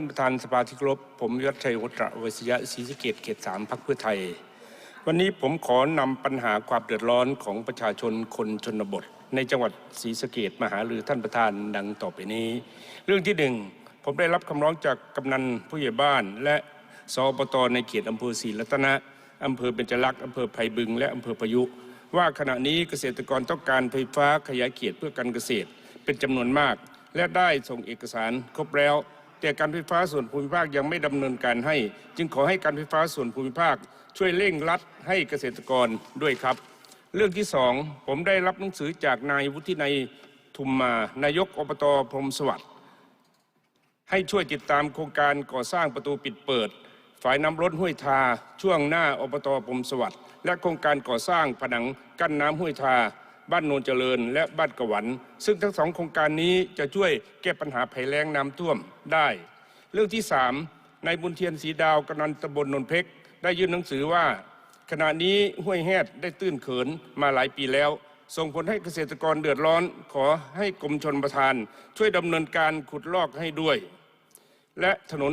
ท่านประธานสภาที่เคารพผมวิวัฒชัยวุตระเวสยะศรีสเกดเขตสามพักเพื่อไทย วันนี้ผมขอนำปัญหาความเดือดร้อนของประชาชนคนชนบท ในจังหวัดศรีสเกดมาหารือท่านประธานดังต่อไปนี้ เรื่องที่หนึ่งผมได้รับคำร้องจากกำนันผู้ใหญ่บ้าน และสอบตในเขตอำเภอศรีรัตนะอำเภอเบญจลักษ์อำเภอไผ่บึง และอำเภอพายุ ว่าขณะนี้เกษตรกรต้องการไฟฟ้าขยายเขตเพื่อการเกษตร เป็นจำนวนมาก และได้ส่งเอกสารครบแล้ว แต่การไฟฟ้าส่วนภูมิภาคยังไม่ดำเนินการให้ จึงขอให้การไฟฟ้าส่วนภูมิภาค ช่วยเร่งรัดให้เกษตรกรด้วยครับ เรื่องที่สองผมได้รับหนังสือจากนายวุฒินัยทุมมานายกอบตพรมสวัสดิ์ให้ช่วยติดตามโครงการก่อสร้างประตูปิดเปิดฝายน้ำล้นห้วยทา ช่วงหน้าอบตพรมสวัสดิ์และโครงการก่อสร้างผนังกั้นน้ำห้วยทา บ้านโนนเจริญ และบ้านกวัน ซึ่งทั้งสองโครงการนี้จะช่วยแก้ปัญหาภัยแล้งน้ำท่วมได้ เรื่องที่สามนายบุญเทียนสีดาวกำนันตำบลนนเพกได้ยื่นหนังสือว่า ขณะนี้ห้วยแฮดได้ตื้นเขินมาหลายปีแล้ว ส่งผลให้เกษตรกรเดือดร้อน ขอให้กรมชนประทาน ช่วยดำเนินการขุดลอกให้ด้วย และถนน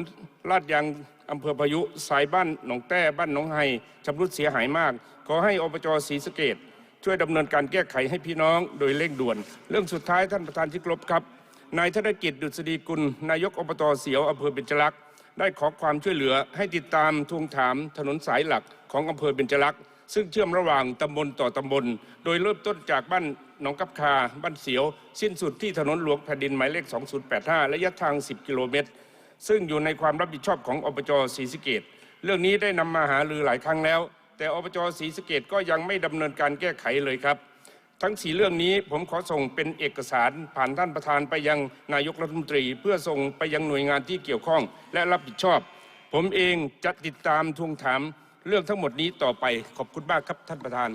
ลาดยางอำเภอพายุสายบ้านหนองแต้บ้านหนองไฮชำรุดเสียหายมาก ขอให้อบจศรีสะเกด ช่วยดำเนินการแก้ไขให้พี่น้องโดยเร่งด่วน เรื่องสุดท้ายท่านประธานที่เคารพครับนายธนกิจดุษฎีกุลนายกอบตเสียวอำเภอเบญจลักษณ์ได้ขอความช่วยเหลือให้ติดตามทวงถามถนนสายหลักของอำเภอเบญจลักษณ์ซึ่งเชื่อมระหว่างตำบลต่อตำบล โดยเริ่มต้นจากบ้านหนองกับคา บ้านเสียว สิ้นสุดที่ถนนหลวงแผ่นดินหมายเลข 2085 ระยะทาง 10 กิโลเมตร ซึ่งอยู่ในความรับผิดชอบของอบจศรีสะเกดเรื่องนี้ได้นำมาหารือหลายครั้งแล้ว แต่อบจศรีสะเกดก็ยังไม่ดำเนินการแก้ไขเลยครับ ทั้งสีเรื่องนี้ผมขอส่งเป็นเอกสารผ่านท่านประธานไปยังนายกรัฐมนตรี เพื่อส่งไปยังหน่วยงานที่เกี่ยวข้อง และรับผิดชอบ ผมเองจะติดตามทวงถามเรื่องทั้งหมดนี้ต่อไปขอบคุณมากครับท่านประธาน